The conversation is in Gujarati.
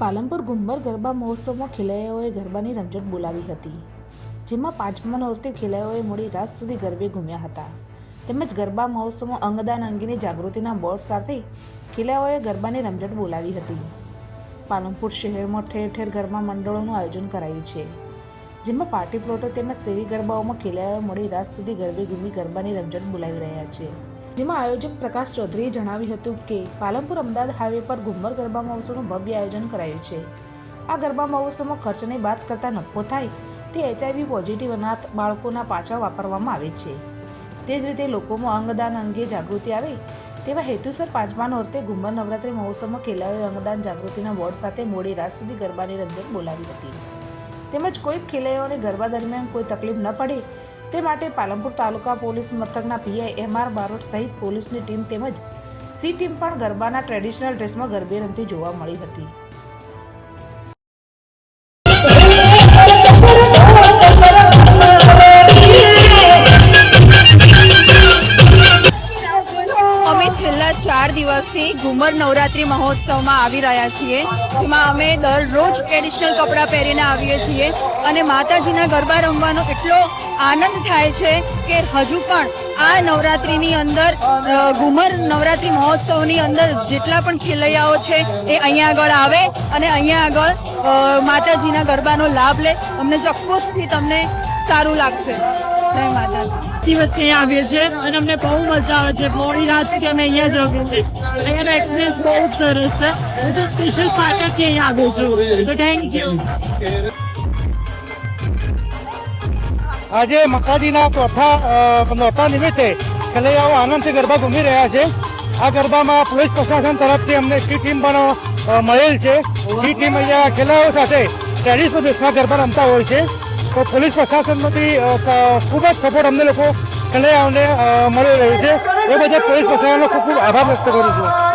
પાલનપુર ગુંબર ગરબા મહોત્સવમાં ખેલૈયાઓએ ગરબાની રમઝટ બોલાવી હતી, જેમાં પાંચમા નોરતે ખેલૈયાઓએ મોડી રાત સુધી ગરબે ઘૂમ્યા હતા. તેમજ ગરબા મહોત્સવમાં અંગદાન અંગેની જાગૃતિના બોર્ડ સાથે ખેલૈયાઓએ ગરબાની રમઝટ બોલાવી હતી. પાલનપુર શહેરમાં ઠેર ઠેર ગરબા મંડળોનું આયોજન કરાયું છે. જેમાં પાર્ટી પ્લોટો તેમજ શેરી ગરબાઓમાં ખેલાયા મોડી રાત સુધી ગરબે ઘૂમી ગરબાની રમઝટ બોલાવી રહ્યા છે. જેમાં આયોજક પ્રકાશ ચૌધરીએ જણાવ્યું હતું કે, પાલનપુર અમદાવાદ હાઈવે પર ઘુમ્મર ગરબા મહોત્સવનું ભવ્ય આયોજન કરાયું છે. આ ગરબા મહોત્સવમાં ખર્ચની બાદ કરતાં નફો થાય તે એચઆઈવી પોઝિટિવ અનાથ બાળકોના પાછા વાપરવામાં આવે છે. તે જ રીતે લોકોમાં અંગદાન અંગે જાગૃતિ આવે તેવા હેતુસર પાંચમા નોરતે ઘુમર નવરાત્રિ મહોત્સવમાં ખેલાયો અંગદાન જાગૃતિના બોર્ડ સાથે મોડી રાત સુધી ગરબાની રમઝટ બોલાવી હતી. તેમજ કોઈક ખેલૈયાઓને ગરબા દરમિયાન કોઈ તકલીફ ન પડે, તે માટે પાલનપુર તાલુકા પોલીસ મથકના પીઆઈ એમ આર બારોટ સહિત પોલીસની ટીમ તેમજ સી ટીમ પણ ગરબાના ટ્રેડિશનલ ડ્રેસમાં ગરબે રમતી જોવા મળી હતી. છેલ્લા ચાર દિવસથી ઘુમર નવરાત્રિ મહોત્સવમાં આવી રહ્યા છીએ, જેમાં અમે દરરોજ ટ્રેડિશનલ કપડાં પહેરીને આવીએ છીએ અને માતાજીના ગરબા રમવાનો એટલો આનંદ થાય છે કે હજુ પણ આ નવરાત્રિની અંદર ઘુમર નવરાત્રિ મહોત્સવની અંદર જેટલા પણ ખેલૈયાઓ છે એ અહીંયા આગળ આવે અને અહીંયા આગળ માતાજીના ગરબાનો લાભ લે. અમને ચોક્કસથી તમને સારું લાગશે. જય માતા દિવસ અહીંયા આવીએ છીએ અને અમને બહુ મજા આવે છે. મોડી રાત સુધી અમે અહીંયા જ આવીએ છીએ. અહીંયાનો એક્સપિરિયન્સ બહુ જ સરસ છે. હું તો સ્પેશિયલ પાટણથી અહીંયા આવ્યો છું. તો થેન્ક યુ આજે મકાજીના ચોથા અ, નોરતા નિમિત્તે ખેલૈયાઓ આનંદથી ગરબા ઘૂમી રહ્યા છે. આ ગરબામાં પોલીસ પ્રશાસન તરફથી અમને સી ટીમ પણ મળેલ છે. સી ટીમ અહીંયા ખેલાડીઓ સાથે ટ્રેડિશનલ ડ્રેસમાં ગરબા રમતા હોય છે. તો પોલીસ સ- ખૂબ જ સપોર્ટ અમને લોકો ખેલૈયાઓને અમને મળી રહ્યો છે. એ બધા પોલીસ પ્રશાસનનો ખૂબ ખૂબ આભાર વ્યક્ત કરું છું.